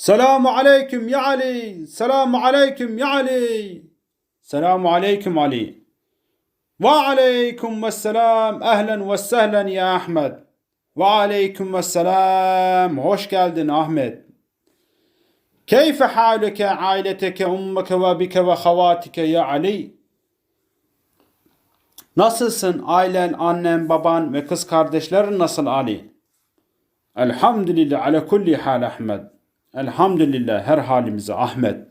Selamu aleyküm ya Ali. Selamu aleyküm ya Ali. Selamu aleyküm Ali. Ve aleyküm ve selam. Ehlen ve sehlen ya Ahmet. Ve aleyküm ve selam. Hoş geldin Ahmet. Keyfe halüke aileteke ummeke ve bike ve havatike ya Ali? Nasılsın ailen, annen, baban ve kız kardeşlerin nasıl Ali? Elhamdülillah ala kulli hal Ahmet. Elhamdülillah her halimize Ahmet.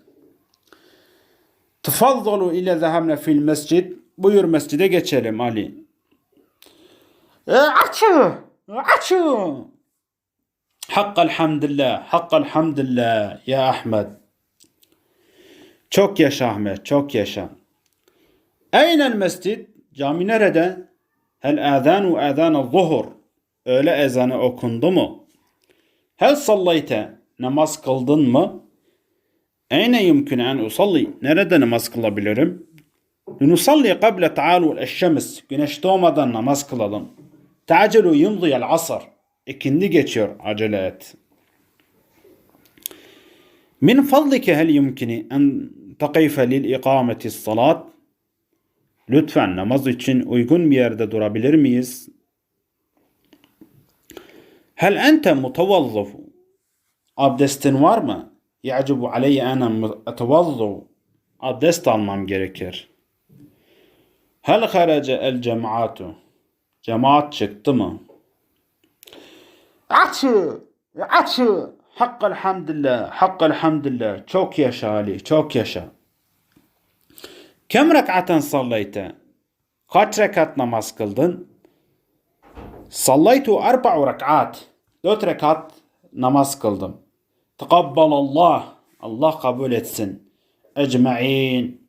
Tefaddalu ile zehamne fil mescid. Buyur mescide geçelim Ali. E, açı, açı. Hakkal hamdillah, hakkal hamdillah ya Ahmet. Çok yaşa Ahmet, çok yaşa. Eynel mescid? Cami nerede? Hel azanu azanu zuhur. Öğle ezanı okundu mu? Hel sallayte? Namaz kıldın mı? Eyne yumkün en usalli? Nerede namaz kılabilirim? Nusalli kable taalul eşşems. Güneş doğmadan namaz kılalım. Teacelu yumdiyel asr. İkindi geçiyor. Acele et. Min fadlike hel yumkini en takife lil ikameti salat? Lütfen namaz için uygun bir yerde durabilir miyiz? Hel ente mutavazzif? Abdestin var mı? Ya'cibu aleyye ene etavazzif. Abdest almam gerekir. Hel harece el cemaatu? Cemaat çıktı mı? Açı! Açı! Hakkal hamdillah, hakkal hamdillah. Çok yaşa Ali, çok yaşa. Kem rek'aten sallayte? Kaç rekat namaz kıldın? Sallaytu arba'u rek'at. Dört rekat namaz kıldım. تقبل الله الله قبول السن أجمعين.